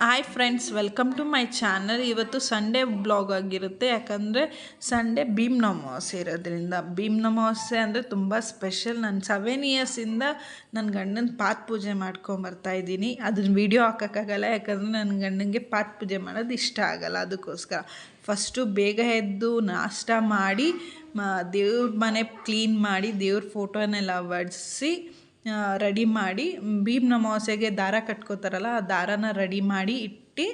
Hi friends welcome to my channel ಇವತ್ತು Sunday blog ಆಗಿರುತ್ತೆ. ಯಾಕಂದರೆ ಸಂಡೇ ಭೀಮ್ ಅಮಾವಾಸ್ಯೆ ಇರೋದ್ರಿಂದ, ಭೀಮ್ ಅಮಾವಾಸ್ಯೆ ಅಂದರೆ ತುಂಬ ಸ್ಪೆಷಲ್ ನಾನು ಸೆವೆನ್ ಇಯರ್ಸಿಂದ ನನ್ನ ಗಂಡನ ಪಾತ್ ಪೂಜೆ ಮಾಡ್ಕೊಂಬರ್ತಾ ಇದ್ದೀನಿ. ಅದನ್ನ ವೀಡಿಯೋ ಹಾಕೋಕ್ಕಾಗಲ್ಲ, ಯಾಕಂದರೆ ನನ್ನ ಗಂಡನಿಗೆ ಪಾತ್ ಪೂಜೆ ಮಾಡೋದು ಇಷ್ಟ ಆಗಲ್ಲ ಅದಕ್ಕೋಸ್ಕರ. ಫಸ್ಟು ಬೇಗ ಎದ್ದು ನಾಷ್ಟ ಮಾಡಿ ದೇವ್ರ ಮನೆ ಕ್ಲೀನ್ ಮಾಡಿ, ದೇವ್ರ ಫೋಟೋನೆಲ್ಲ ಒಡಿಸಿ ರೆಡಿ ಮಾಡಿ ಭೀಮ್ ಅಮಾವಾಸ್ಯೆಗೆ ದಾರ ಕಟ್ಕೋತಾರಲ್ಲ, ಆ ದಾರನ ರೆಡಿ ಮಾಡಿ ಇಟ್ಟು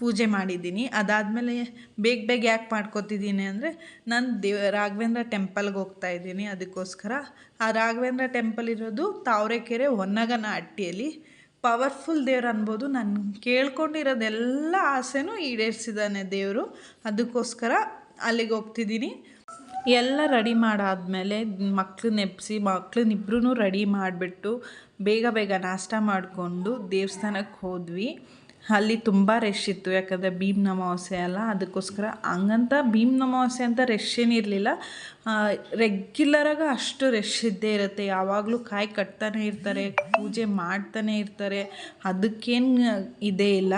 ಪೂಜೆ ಮಾಡಿದ್ದೀನಿ. ಅದಾದಮೇಲೆ ಬೇಗ ಬೇಗ ಯಾಕೆ ಮಾಡ್ಕೋತಿದ್ದೀನಿ ಅಂದರೆ, ನಾನು ದೇವ, ರಾಘವೇಂದ್ರ ಟೆಂಪಲ್ಗೆ ಹೋಗ್ತಾ ಇದ್ದೀನಿ ಅದಕ್ಕೋಸ್ಕರ. ಆ ರಾಘವೇಂದ್ರ ಟೆಂಪಲ್ ಇರೋದು ತಾವರೆಕೆರೆ ಹೊನ್ನಗನ ಹಟ್ಟಿಯಲ್ಲಿ. ಪವರ್ಫುಲ್ ದೇವ್ರು ಅನ್ಬೋದು. ನಾನು ಕೇಳ್ಕೊಂಡಿರೋದೆಲ್ಲ ಆಸೆನೂ ಈಡೇರಿಸಿದ್ದಾನೆ ದೇವರು. ಅದಕ್ಕೋಸ್ಕರ ಅಲ್ಲಿಗೆ ಹೋಗ್ತಿದ್ದೀನಿ. ಎಲ್ಲ ರೆಡಿ ಮಾಡಾದಮೇಲೆ ಮಕ್ಳನ್ನ ಎಬ್ಬಿಸಿ ಮಕ್ಳನ್ನಿಬ್ರೂ ರೆಡಿ ಮಾಡಿಬಿಟ್ಟು ಬೇಗ ಬೇಗ ನಾಷ್ಟ ಮಾಡಿಕೊಂಡು ದೇವಸ್ಥಾನಕ್ಕೆ ಹೋದ್ವಿ. ಅಲ್ಲಿ ತುಂಬ ರಶ್ ಇತ್ತು, ಯಾಕಂದರೆ ಭೀಮ್ನ ಅಮಾವಾಸ್ಯೆ ಅಲ್ಲ, ಅದಕ್ಕೋಸ್ಕರ ಹಂಗಂತ ಭೀಮ್ನ ಅಮಾವಾಸ್ಯೆ ಅಂತ ರಶ್ ಏನಿರಲಿಲ್ಲ ರೆಗ್ಯುಲರಾಗಿ ಅಷ್ಟು ರಶ್ ಇದ್ದೇ ಇರುತ್ತೆ. ಯಾವಾಗಲೂ ಕಾಯಿ ಕಟ್ತಾನೆ ಇರ್ತಾರೆ, ಪೂಜೆ ಮಾಡ್ತಾನೆ ಇರ್ತಾರೆ. ಅದಕ್ಕೇನು ಇದೇ ಇಲ್ಲ.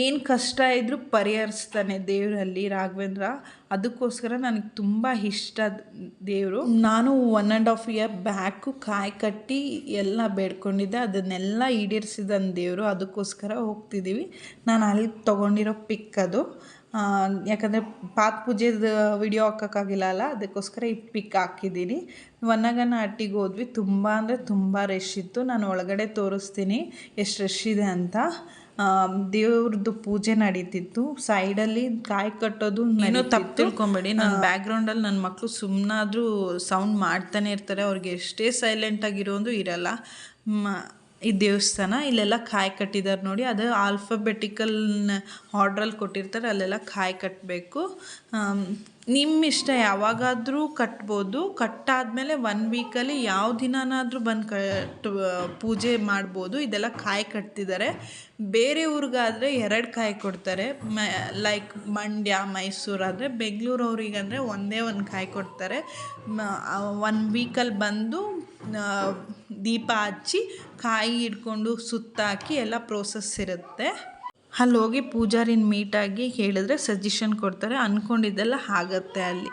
ಏನು ಕಷ್ಟ ಇದ್ದರೂ ಪರಿಹರಿಸ್ತಾನೆ ದೇವರಲ್ಲಿ ರಾಘವೇಂದ್ರ. ಅದಕ್ಕೋಸ್ಕರ ನನಗೆ ತುಂಬ ಇಷ್ಟ ದೇವರು. ನಾನು one and half year back ಕಾಯಿ ಕಟ್ಟಿ ಎಲ್ಲ ಬೇಡ್ಕೊಂಡಿದ್ದೆ, ಅದನ್ನೆಲ್ಲ ಈಡೇರಿಸಿದನ್ ದೇವರು, ಅದಕ್ಕೋಸ್ಕರ ಹೋಗ್ತಿದ್ದೀವಿ ನಾನು ಅಲ್ಲಿ ತೊಗೊಂಡಿರೋ ಪಿಕ್ ಅದು. ಯಾಕಂದರೆ ಪಾತ್ ಪೂಜೆದ ವಿಡಿಯೋ ಹಾಕೋಕ್ಕಾಗಿಲ್ಲ ಅಲ್ಲ, ಅದಕ್ಕೋಸ್ಕರ ಈ ಪಿಕ್ ಹಾಕಿದ್ದೀನಿ ವನ್ನಗನ ಹಟ್ಟಿಗೆ ಹೋದ್ವಿ, ತುಂಬ ಅಂದರೆ ತುಂಬ ರಶ್ ಇತ್ತು. ನಾನು ಒಳಗಡೆ ತೋರಿಸ್ತೀನಿ, ಎಷ್ಟು ರಶ್ ಇದೆ ಅಂತ. ದೇವ್ರದ್ದು ಪೂಜೆ ನಡೀತಿತ್ತು. ಸೈಡಲ್ಲಿ ಕಾಯಿ ಕಟ್ಟೋದು ಏನೋ ತಪ್ಪು ತಿಳ್ಕೊಬೇಡಿ. ನನ್ನ ಬ್ಯಾಕ್ಗ್ರೌಂಡಲ್ಲಿ ನನ್ನ ಮಕ್ಕಳು ಸುಮ್ಮನಾದರೂ ಸೌಂಡ್ ಮಾಡ್ತಾನೆ ಇರ್ತಾರೆ. ಅವ್ರಿಗೆ ಎಷ್ಟೇ ಸೈಲೆಂಟಾಗಿರೋ ಇರಲ್ಲ. ಈ ದೇವಸ್ಥಾನ, ಇಲ್ಲೆಲ್ಲ ಕಾಯಿ ಕಟ್ಟಿದ್ದಾರೆ ನೋಡಿ, ಅದು ಆಲ್ಫಾಬೆಟಿಕಲ್ ಆರ್ಡ್ರಲ್ಲಿ ಕೊಟ್ಟಿರ್ತಾರೆ, ಅಲ್ಲೆಲ್ಲ ಕಾಯಿ ಕಟ್ಟಬೇಕು ನಿಮ್ಮ ಇಷ್ಟ ಯಾವಾಗಾದರೂ ಕಟ್ಬೋದು. ಕಟ್ಟಾದಮೇಲೆ ಒನ್ ವೀಕಲ್ಲಿ ಯಾವ ದಿನನಾದರೂ ಬಂದು ಕಟ್, ಪೂಜೆ ಮಾಡ್ಬೋದು. ಇದೆಲ್ಲ ಕಾಯಿ ಕಟ್ತಿದ್ದಾರೆ ಬೇರೆ ಊರಿಗಾದರೆ ಎರಡು ಕಾಯಿ ಕೊಡ್ತಾರೆ. ಮ ಲೈಕ್ ಮಂಡ್ಯ, ಮೈಸೂರು ಆದರೆ ಬೆಂಗಳೂರವ್ರಿಗಂದರೆ ಒಂದೇ ಒಂದು ಕಾಯಿ ಕೊಡ್ತಾರೆ. ಒನ್ ವೀಕಲ್ಲಿ ಬಂದು ದೀಪ ಹಚ್ಚಿ ಕಾಯಿ ಹಿಡ್ಕೊಂಡು ಸುತ್ತಾಕಿ ಎಲ್ಲ ಪ್ರೋಸೆಸ್ ಇರುತ್ತೆ. ಅಲ್ಲಿ ಹೋಗಿ ಪೂಜಾರಿನ ಮೀಟಾಗಿ ಹೇಳಿದ್ರೆ ಸಜೆಷನ್ ಕೊಡ್ತಾರೆ. ಅಂದ್ಕೊಂಡಿದ್ದೆಲ್ಲ ಆಗತ್ತೆ ಅಲ್ಲಿ.